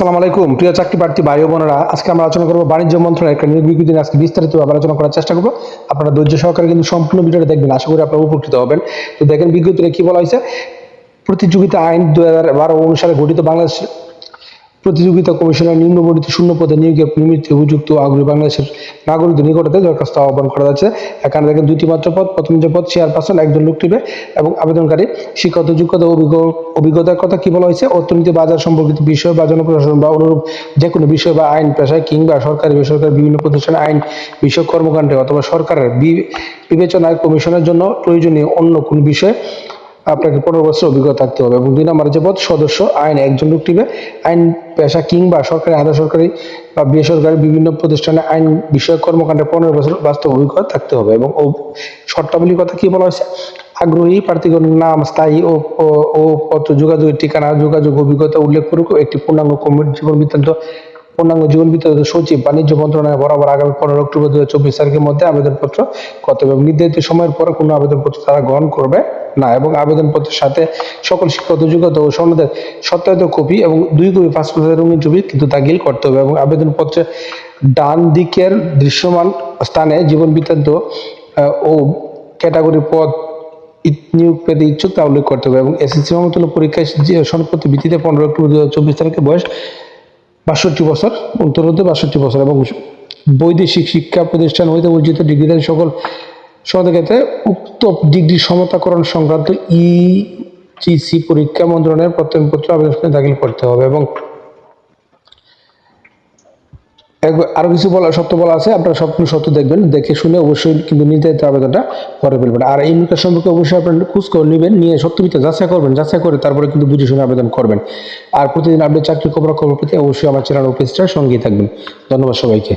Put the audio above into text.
আসসালামু আলাইকুম। প্রিয় চাকরি প্রার্থী ভাই বোনেরা, আজকে আমরা আলোচনা করব বাণিজ্য মন্ত্রণালয়ের একটা নিয়োগ বিজ্ঞপ্তি আজকে বিস্তারিত আলোচনা করার চেষ্টা করব। আপনারা ধৈর্য সহকারে কিন্তু সম্পূর্ণ ভিডিওটা দেখবেন। আশা করি আপনারা উপকৃত হবেন। তো দেখেন বিজ্ঞপ্তিতে কি বলা হয়েছে? প্রতিযোগিতা আইন দু হাজার বারো অনুসারে গঠিত বাংলাদেশ প্রতিযোগিতা কমিশনের নিম্নবর্ণিত শূন্য পদে নিয়োগের নিমিত্তে উপযুক্ত আগ্রহী বাংলাদেশের নাগরিকদের নিকটতে দরখাস্ত আহ্বান করা যাচ্ছে। এখানে দেখেন দুইটি মাত্র পদ। প্রথম যে পদ, চেয়ারপারসন, একজন লোক টিবে এবং আবেদনকারী, শিক্ষাগত যোগ্যতা, অভিজ্ঞ, অভিজ্ঞতার কথা কি বলা হয়েছে? অর্থনীতি, বাজার সম্পর্কিত বিষয় বা জনপ্রশাসন বা অনুরূপ যে কোনো বিষয় বা আইন পেশায় কিংবা সরকারি, বেসরকারি বিভিন্ন প্রতিষ্ঠানে আইন বিষয়ক কর্মকাণ্ডে অথবা সরকারের বিবেচনায় কমিশনের জন্য প্রয়োজনীয় অন্য কোনো বিষয়ে আপনাকে পনেরো বছর অভিজ্ঞতা থাকতে হবে এবং দুই নম্বর যে পদ, সদস্য, আইন, একজন লোক টিবে আইন, পেশা কিংবা সরকারি, আধা সরকারি বা বেসরকারি বিভিন্ন প্রতিষ্ঠানে আইন বিষয়ক কর্মকাণ্ডে পনেরো বছর বাস্তব অভিজ্ঞতা থাকতে হবে এবং শর্তাবলীর কথা কি বলা হয়েছে? আগ্রহী প্রার্থীগণের নাম, স্থায়ী ও, ও- পত্র, যোগাযোগের ঠিকানা, যোগাযোগ অভিজ্ঞতা উল্লেখ করুক একটি পূর্ণাঙ্গ কমিটি জীবন বৃত্তান্ত, পূর্ণাঙ্গ জীবন বৃত্তান্ত সচিব, বাণিজ্য মন্ত্রণালয়, বরাবর আগামী পনেরো অক্টোবর দু হাজার চব্বিশ তারিখের মধ্যে আবেদনপত্র হবে এবং নির্ধারিত সময়ের পরে কোনো আবেদনপত্র তারা গ্রহণ করবে? না, এবং আবেদনপত্রের সাথে সকল শিক্ষাগত যোগ্যতা ও সনদের সত্যায়িত কপি এবং দুই কপি পাসপোর্টের রঙিন ছবি কিন্তু দাখিল করতে হবে এবং আবেদনপত্রে ডান দিকের দৃশ্যমান স্থানে জীবন বৃত্তান্ত ও ক্যাটাগরি পদ নিয়োগ পেতে ইচ্ছুক তা উল্লেখ করতে হবে এবং এসএসসি সমতুল্য পরীক্ষায় সনদপত্র ভিত্তিতে পনেরো অক্টোবর দু হাজার চব্বিশ তারিখে বয়স বাষট্টি বছর উত্তরোত্তর বাষট্টি বছর এবং বৈদেশিক শিক্ষা প্রতিষ্ঠান হইতে অর্জিত ডিগ্রিধারী সকল ক্ষেত্রে উক্ত ডিগ্রি সমতাকরণ সংক্রান্ত ইজিসি পরীক্ষা মন্ত্রণালয়ের প্রত্যয়নপত্র আবেদন দাখিল করতে হবে এবং আরও কিছু বলা সত্য বলা আছে, আপনারা সবগুলো সত্য দেখবেন, দেখে শুনে অবশ্যই কিন্তু নির্ধারিত আবেদনটা করে ফেলবেন। আর এই নিকাশ সম্পর্কে অবশ্যই আপনারা করে নেবেন, নিয়ে সত্যমিতে যাচাই করবেন, যাচাই করে তারপরে কিন্তু বুঝে শুনে আবেদন করবেন। আর প্রতিদিন আপনি চাকরি খবর খবর পেতে অবশ্যই আমার চ্যানেল অফিসটার সঙ্গেই থাকবেন। ধন্যবাদ সবাইকে।